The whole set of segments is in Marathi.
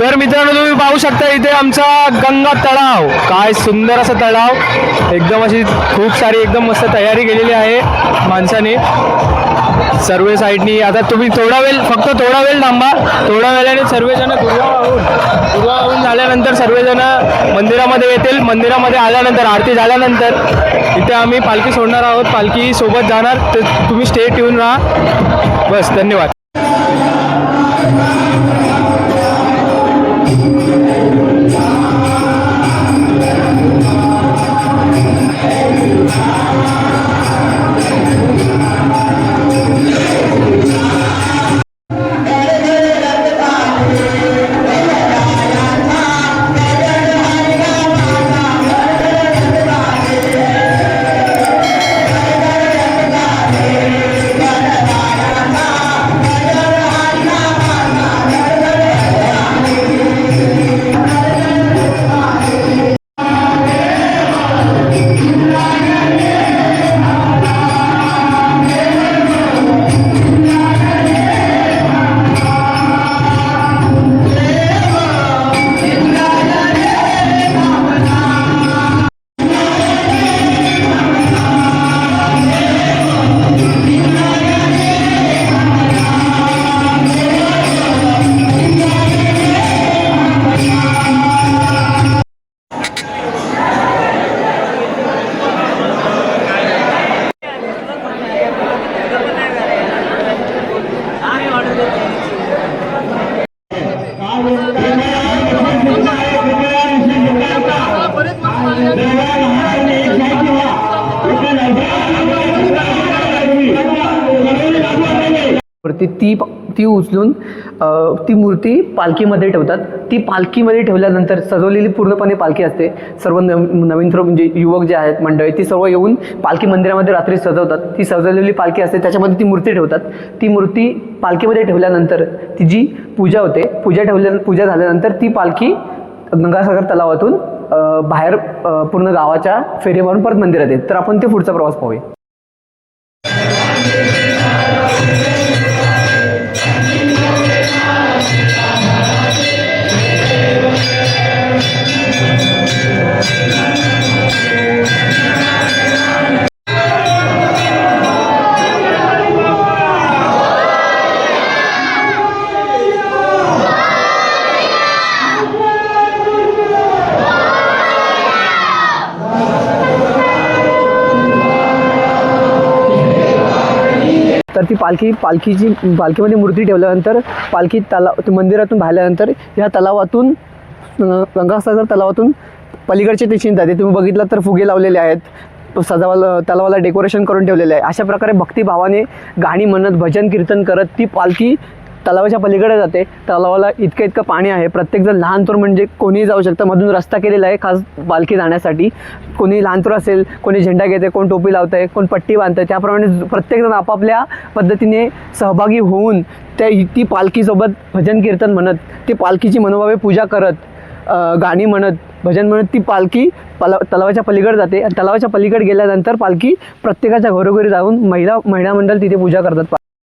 तर मित्रांनो तुम्ही पाहू शकता इथे आमचा गंगा तलाव. काय सुंदर असा तलाव. एकदम अशी खूप सारी एकदम मस्त तयारी केलेली आहे माणसाने. सर्व साईडनी आता तुम्ही थोडा वेळ फक्त थोडा वेळ थांबा. थोड्या वेळाने सर्वजण दुर्वा वाहून झाल्यानंतर सर्वजण मंदिरामध्ये येतील. मंदिरामध्ये आल्यानंतर आरती झाल्यानंतर इथे आम्ही पालखी सोडणार आहोत. पालखी सोबत जाणार. तर तुम्ही स्टेट येऊन राहा. बस धन्यवाद. Thank you. ती ती उचलून ती मूर्ती पालखीमध्ये ठेवतात. ती पालखीमध्ये ठेवल्यानंतर सजवलेली पूर्णपणे पालखी असते. सर्व नव नवीन थ्रो म्हणजे युवक जे आहेत मंडळी ती सर्व येऊन पालखी मंदिरामध्ये रात्री सजवतात. ती सजवलेली पालखी असते त्याच्यामध्ये ती मूर्ती ठेवतात. ती मूर्ती पालखीमध्ये ठेवल्यानंतर ती जी पूजा होते पूजा ठेवल्या पूजा झाल्यानंतर ती पालखी गंगासागर तलावातून बाहेर पूर्ण गावाच्या फेरीवरून परत मंदिरात येते. तर आपण ते पुढचा प्रवास पाहूया. पालखी पालखीची पालखीमध्ये मूर्ती ठेवल्यानंतर पालखी तलाव ते मंदिरातून बाहेरल्यानंतर ह्या तलावातून गंगासागर तलावातून पलीकडच्या दिशेने जाते. तुम्ही बघितलं तर फुगे लावलेले आहेत. सजावाला तलावाला डेकोरेशन करून ठेवलेले आहे. अशा प्रकारे भक्तिभावाने गाणी म्हणत भजन कीर्तन करत ती पालखी तलावाच्या पलीकडे जाते. तलावाला इतकं इतकं पाणी आहे. प्रत्येकजण लहान थोर म्हणजे कोणीही जाऊ शकतं. मधून रस्ता केलेला आहे खास पालखी जाण्यासाठी. कोणी लहान थोर असेल कोणी झेंडा घेते कोण टोपी लावतंय कोण पट्टी बांधतंय त्याप्रमाणे प्रत्येकजण आपापल्या पद्धतीने सहभागी होऊन त्या ती पालखीसोबत भजन कीर्तन म्हणत ती पालखीची मनोभावे पूजा करत गाणी म्हणत भजन म्हणत ती पालखी पला तलावाच्या पलीकडे जाते. आणि तलावाच्या पलीकडे गेल्यानंतर पालखी प्रत्येकाच्या घरोघरी जाऊन महिला महिला मंडळ तिथे पूजा करतात.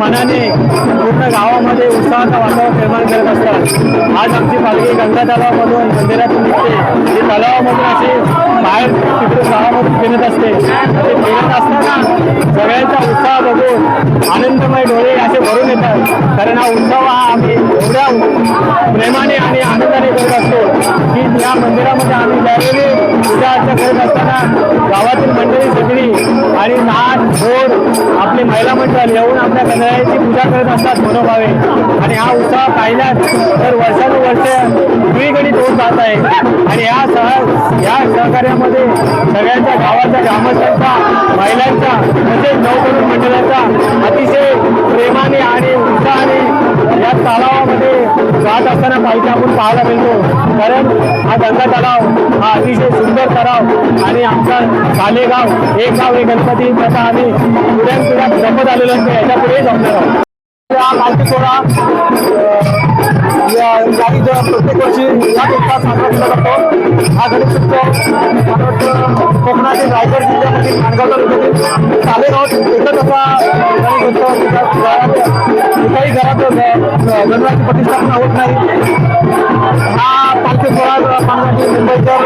मनाने पूर्ण गावामध्ये उत्साहाचं वातावरण निर्माण करत असतात. आज आमची पालखी गंगा तलावामधून मंदिरातून निघते. ते तलावामधून अशी बाहेर तिकडून गावामधून फिरत असते. ते फिरत असताना सगळ्यांचा उत्साह बघून आनंदमय डोळे असे भरून येतात. कारण हा उत्सव हा आम्ही एवढ्या प्रेमाने आणि आनंदाने करत असतो की या मंदिरामध्ये आम्ही त्यावेळी पूजा अर्चा करत असताना गावातील मंडळी सगळी महिला मंडळ येऊन आपल्या गणरायाची पूजा करत असतात मनोभावे. आणि हा उत्साह पाहिल्यास तर वर्षानुवर्ष सगळीकडे होत जात आहे. आणि या सह या सहकार्यामध्ये सगळ्यांच्या गावाच्या ग्रामस्थांचा महिलांचा तसेच नवकरण मंडळाचा अतिशय प्रेमाने आणि उत्साहाने या तलावामध्ये जात असताना पाहिजे आपण पाहायला मिळतो. कारण हा गंगा तलाव हा अतिशय सुंदर तलाव आणि आमचा सालेगाव एक गाव हे गणपती प्रथा आम्ही पुढ्यान पिढ्या जपत आलेलो असतो. याच्यापुढे जमणार आहोत. हा पालखी सोहळा या इथं प्रत्येक वर्षी या दिवसात साजरा केला जातो. हा गणेश उत्सव कोकणातील रायगड जिल्ह्यामध्ये माणगाव तालुक्यातील सालेगावात एकच असा गणेश उत्सव घरात एकाही घरात अं, प्रतिष्ठापना होत नाही. हा पालखी सोहळा पाहण्यासाठी मुंबईकर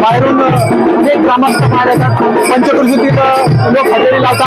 बाहेरून अनेक ग्रामस्थ बाहेर येतात. पंचकृषीतील लोक हजेरी लावतात.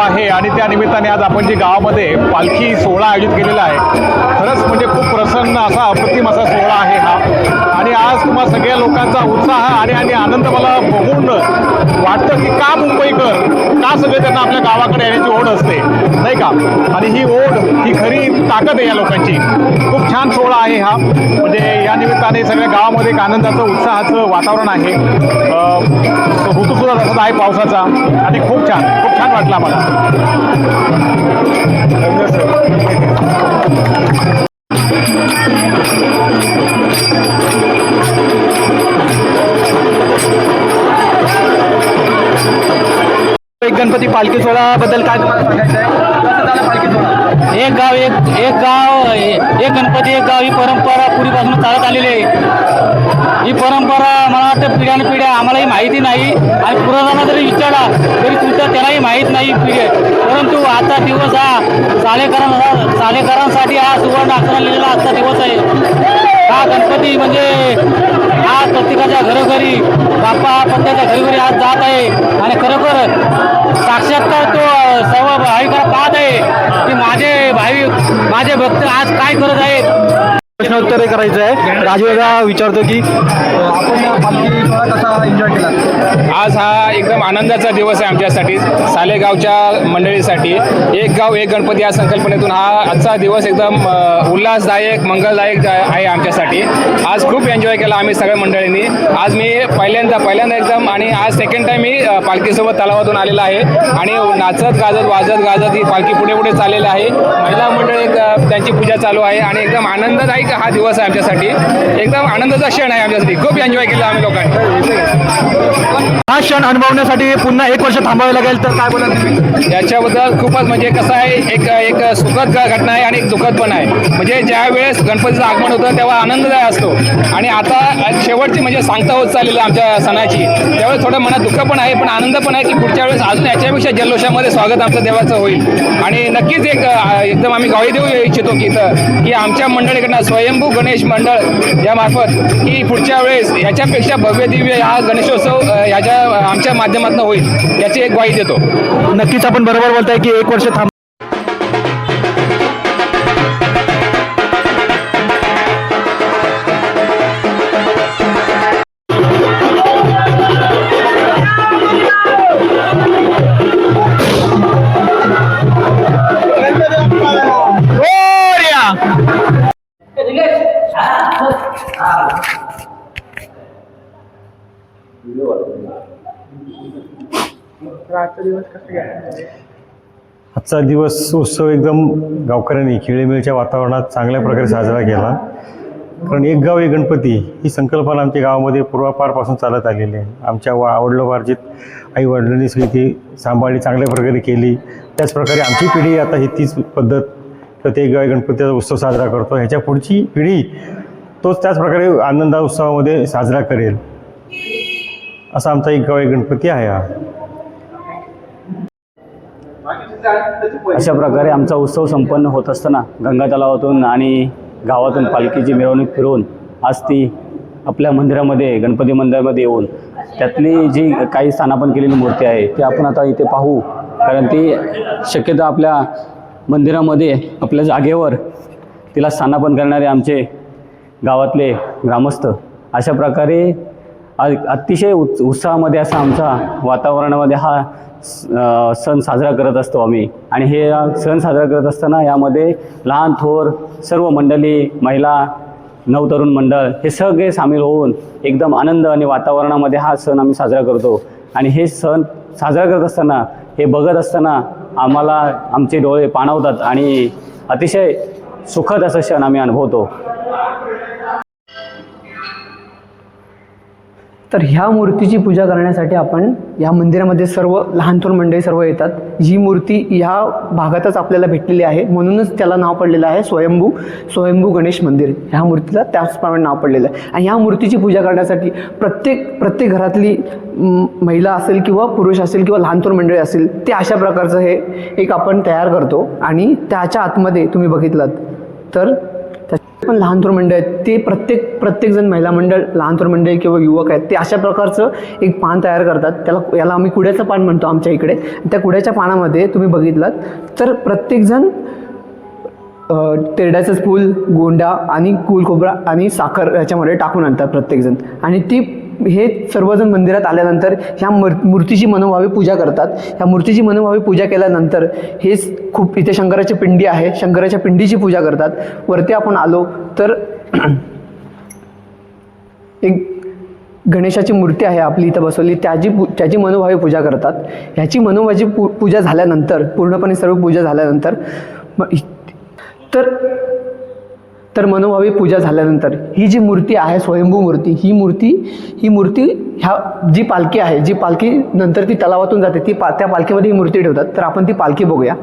आहे आणि त्या निमित्ताने आज आपण जे गावामध्ये पालखी सोहळा आयोजित केलेला आहे खरंच म्हणजे खूप प्रसन्न असा अप्रतिम असा सोहळा आहे हा. आणि आज तुम्हा सगळ्या लोकांचा उत्साह आणि आणि आनंद मला बघून वाटतं की का मुंबईकर का सगळे त्यांना आपल्या गावाकडे येण्याची ओढ असते नाही का? आणि ही ओढ ही खरी ताकद आहे या लोकांची. खूप छान सोहळा आहे हा. म्हणजे या निमित्ताने सगळ्या गावामध्ये एक आनंदाचं उत्साहाचं वातावरण आहे. अ, ऋतू सुद्धा तसाच आहे पावसाचा. आणि खूप छान खूप छान वाटलं आम्हाला. एक गणपती पालखी सोहळ्याबद्दल काय तुम्हाला सांगायचं आहे पालखी सोहळा एक गाव एक एक गाव एक गणपती एक गाव ही परंपरा पूर्वीपासून चालत आलेली आहे. ही परंपरा मला वाटतं पिढ्यान पिढ्या आम्हालाही माहिती नाही. आणि पुराणाला जरी विचारला तरी सुद्धा त्यालाही माहीत नाही पिढे परंतु आता दिवस हा चालेकरां चालेकरांसाठी हा सुवर्ण अक्षर लिहिलेला आजचा दिवस आहे. हा गणपती म्हणजे हा प्रत्येकाच्या घरोघरी बाप्पा हा प्रत्येकाच्या घरोघरी आज जात आहे. आणि खरोखर साक्षात्कार तो सर्व भाविकाला पाहत आहे की माझे भाविक माझे भक्त आज काय करत आहेत? प्रश्नोत्तर करायचं आहे राजवेदा विचारतो की आपण पालखी सोहळा कसा एन्जॉय केला? आज हा एकदम आनंदाचा दिवस आहे आमच्यासाठी सालेगावच्या मंडळीसाठी. एक गाव एक गणपती या संकल्पनेतून हा आजचा दिवस एकदम उल्हासदायक मंगलदायक आहे आमच्यासाठी. आज खूप एन्जॉय केला आम्ही सगळ्या मंडळींनी. आज मी पहिल्यांदा पहिल्यांदा एकदम आणि आज सेकंड टाइम मी पालखीसोबत तलावातून आलेला आहे. आणि नाचत गाजत वाजत गाजत ही पालखी पुढे पुढे चाललेली आहे. महिला मंडळ एक त्यांची पूजा चालू आहे आणि एकदम आनंददायक हा दिवस आहे आमच्यासाठी. एकदम आनंदाचा क्षण आहे आमच्यासाठी. खूप एन्जॉय केलं आम्ही लोकांनी. हा क्षण अनुभवण्यासाठी पुन्हा एक वर्ष थांबावे लागेल तर काय बोलाल तुम्ही? याच्याबद्दल खूपच म्हणजे कसं आहे एक एक सुखद घटना आहे आणि एक दुःखद पण आहे. म्हणजे ज्या वेळेस गणपतीचं आगमन होतं तेव्हा आनंददाय असतो. आणि आता शेवटची म्हणजे सांगता होत चाललेली आमच्या सणाची त्यावेळेस थोडं मनात दुःख पण आहे पण आनंद पण आहे की पुढच्या वेळेस अजून याच्यापेक्षा जल्लोषामध्ये स्वागत आमचं देवाचं होईल. आणि नक्कीच एक एकदम आम्ही गावी देऊ इच्छितो की इथं की आमच्या मंडळीकडनं स्वयंभू गणेश मंडळ यामार्फत की पुढच्या वेळेस याच्यापेक्षा भव्य दिव्य हा गणेशोत्सव याच्या ह्याच्या आमच्या माध्यमातून होईल याची एक ग्वाही देतो. नक्कीच आपण बरोबर बोलताय की एक वर्ष थांब आजचा दिवस उत्सव एकदम गावकऱ्यांनी खिळेमिळच्या वातावरणात चांगल्या प्रकारे साजरा केला. कारण एक गाव एक गणपती ही संकल्पना आमच्या गावामध्ये पूर्वापारपासून चालत आलेली आहे. आमच्या वा वडिलोपार्जित आई वडिलांनी सगळी ती सांभाळली चांगल्या प्रकारे केली. त्याचप्रकारे आमची पिढी आता ही तीच पद्धत प्रत्येक गाव गणपतीचा उत्सव साजरा करतो. ह्याच्या पुढची पिढी तोच त्याचप्रकारे आनंदा उत्सवामध्ये साजरा करेल. असा आमचा एक गाव एक गणपती आहे हा. अशा प्रकारे आमचा उत्सव संपन्न होत असताना गंगा तलावातून आणि गावातून पालखीची मिरवणूक फिरवून आज ती आपल्या मंदिरामध्ये गणपती मंदिरामध्ये येऊन त्यातली जी काही स्थानापन केलेली मूर्ती आहे ती आपण आता इथे पाहू. कारण ती शक्यतो आपल्या मंदिरामध्ये आपल्या जागेवर तिला स्थानापन करणारे आमचे गावातले ग्रामस्थ. अशा प्रकारे अतिशय उत्स उत्साहामध्ये असा आमचा वातावरणामध्ये हा सण साजरा करत असतो आम्ही. आणि हे सण साजरा करत असताना यामध्ये लहान थोर सर्व मंडळी महिला नवतरुण मंडळ हे सगळे सामील होऊन एकदम आनंद आणि वातावरणामध्ये हा सण आम्ही साजरा करतो. आणि हे सण साजरा करत असताना हे बघत असताना आम्हाला आमचे डोळे पाणावतात आणि अतिशय सुखद असं क्षण आम्ही अनुभवतो. तर ह्या मूर्तीची पूजा करण्यासाठी आपण या मंदिरामध्ये सर्व लहान थोर मंडळी सर्व येतात. जी मूर्ती ह्या भागातच आपल्याला भेटलेली आहे. म्हणूनच त्याला नाव पडलेलं आहे स्वयंभू स्वयंभू गणेश मंदिर. ह्या मूर्तीला त्याचप्रमाणे नाव पडलेलं आहे. आणि ह्या मूर्तीची पूजा करण्यासाठी प्रत्येक प्रत्येक घरातली महिला असेल किंवा पुरुष असेल किंवा लहान थोर मंडळी असेल ते अशा प्रकारचं हे एक आपण तयार करतो. आणि त्याच्या आतमध्ये तुम्ही बघितलात. तर पण लहान थोर मंडळ आहेत ते प्रत्येक प्रत्येकजण महिला मंडळ लहान थोर मंडळी किंवा युवक आहेत ते अशा प्रकारचं एक पान तयार करतात. त्याला याला आम्ही कुड्याचं पान म्हणतो आमच्या इकडे. त्या कुड्याच्या पानामध्ये तुम्ही बघितलात. तर प्रत्येकजण तेरड्याचं फूल गोंडा आणि कुलकोबरा आणि साखर याच्यामध्ये टाकून आणतात प्रत्येकजण. आणि ती हे सर्वजण मंदिरात आल्यानंतर ह्या मूर मूर्तीची मनोभावे पूजा करतात. ह्या मूर्तीची मनोभावे पूजा केल्यानंतर हे खूप इथे शंकराची पिंडी आहे. शंकराच्या पिंडीची पूजा करतात. वरती आपण आलो तर एक गणेशाची मूर्ती आहे आपली इथं बसवली. त्याची पू त्याची मनोभावे पूजा करतात. ह्याची मनोभावी पू पूजा झाल्यानंतर पूर्णपणे सर्व पूजा झाल्यानंतर मग इ- तर तर मनोभावी पूजा झाल्यानंतर ही जी मूर्ती आहे स्वयंभू मूर्ती ही मूर्ती ही मूर्ती ह्या जी पालखी आहे जी पालखी नंतर ती तलावातून जाते ती पा त्या पालखीमध्ये ही मूर्ती ठेवतात. तर आपण ती पालखी बघूया.